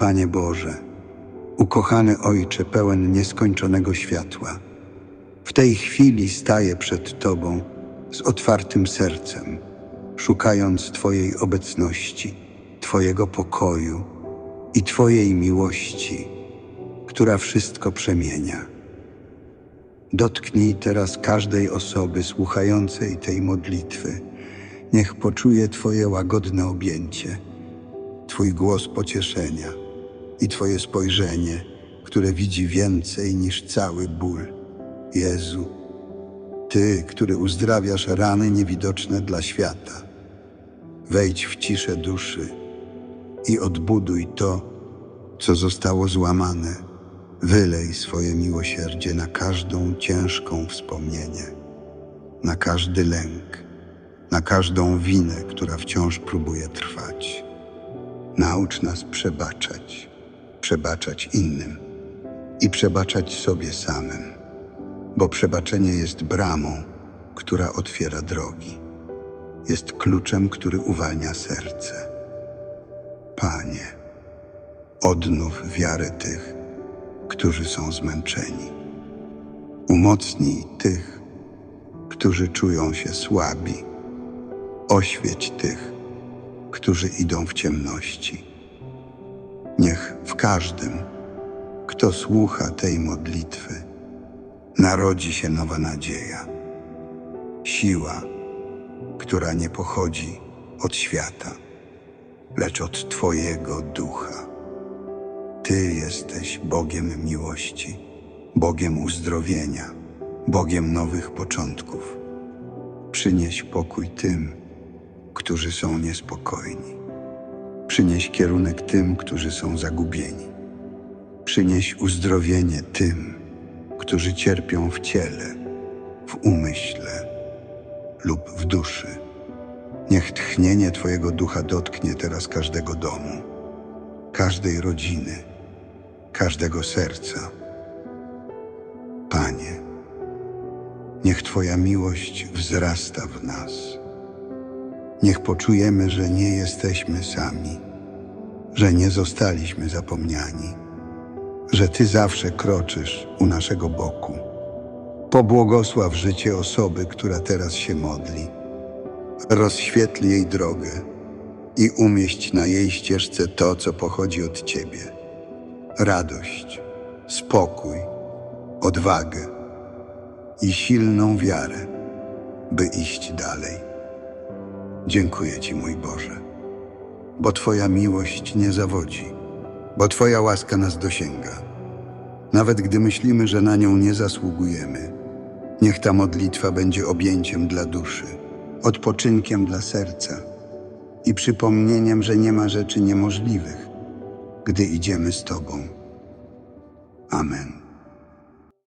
Panie Boże, ukochany Ojcze pełen nieskończonego światła, w tej chwili staję przed Tobą z otwartym sercem, szukając Twojej obecności, Twojego pokoju i Twojej miłości, która wszystko przemienia. Dotknij teraz każdej osoby słuchającej tej modlitwy. Niech poczuje Twoje łagodne objęcie, Twój głos pocieszenia i Twoje spojrzenie, które widzi więcej niż cały ból. Jezu, Ty, który uzdrawiasz rany niewidoczne dla świata, wejdź w ciszę duszy i odbuduj to, co zostało złamane. Wylej swoje miłosierdzie na każdą ciężką wspomnienie, na każdy lęk, na każdą winę, która wciąż próbuje trwać. Naucz nas przebaczać, przebaczać innym i przebaczać sobie samym, bo przebaczenie jest bramą, która otwiera drogi, jest kluczem, który uwalnia serce. Panie, odnów wiarę tych, którzy są zmęczeni. Umocnij tych, którzy czują się słabi. Oświeć tych, którzy idą w ciemności. Niech w każdym, kto słucha tej modlitwy, narodzi się nowa nadzieja, siła, która nie pochodzi od świata, lecz od Twojego ducha. Ty jesteś Bogiem miłości, Bogiem uzdrowienia, Bogiem nowych początków. Przynieś pokój tym, którzy są niespokojni. Przynieś kierunek tym, którzy są zagubieni. Przynieś uzdrowienie tym, którzy cierpią w ciele, w umyśle lub w duszy. Niech tchnienie Twojego ducha dotknie teraz każdego domu, każdej rodziny, każdego serca. Panie, niech Twoja miłość wzrasta w nas. Niech poczujemy, że nie jesteśmy sami, że nie zostaliśmy zapomniani, że Ty zawsze kroczysz u naszego boku. Pobłogosław życie osoby, która teraz się modli. Rozświetl jej drogę i umieść na jej ścieżce to, co pochodzi od Ciebie. Radość, spokój, odwagę i silną wiarę, by iść dalej. Dziękuję Ci, mój Boże, bo Twoja miłość nie zawodzi, bo Twoja łaska nas dosięga. Nawet gdy myślimy, że na nią nie zasługujemy, niech ta modlitwa będzie objęciem dla duszy, odpoczynkiem dla serca i przypomnieniem, że nie ma rzeczy niemożliwych, gdy idziemy z Tobą. Amen.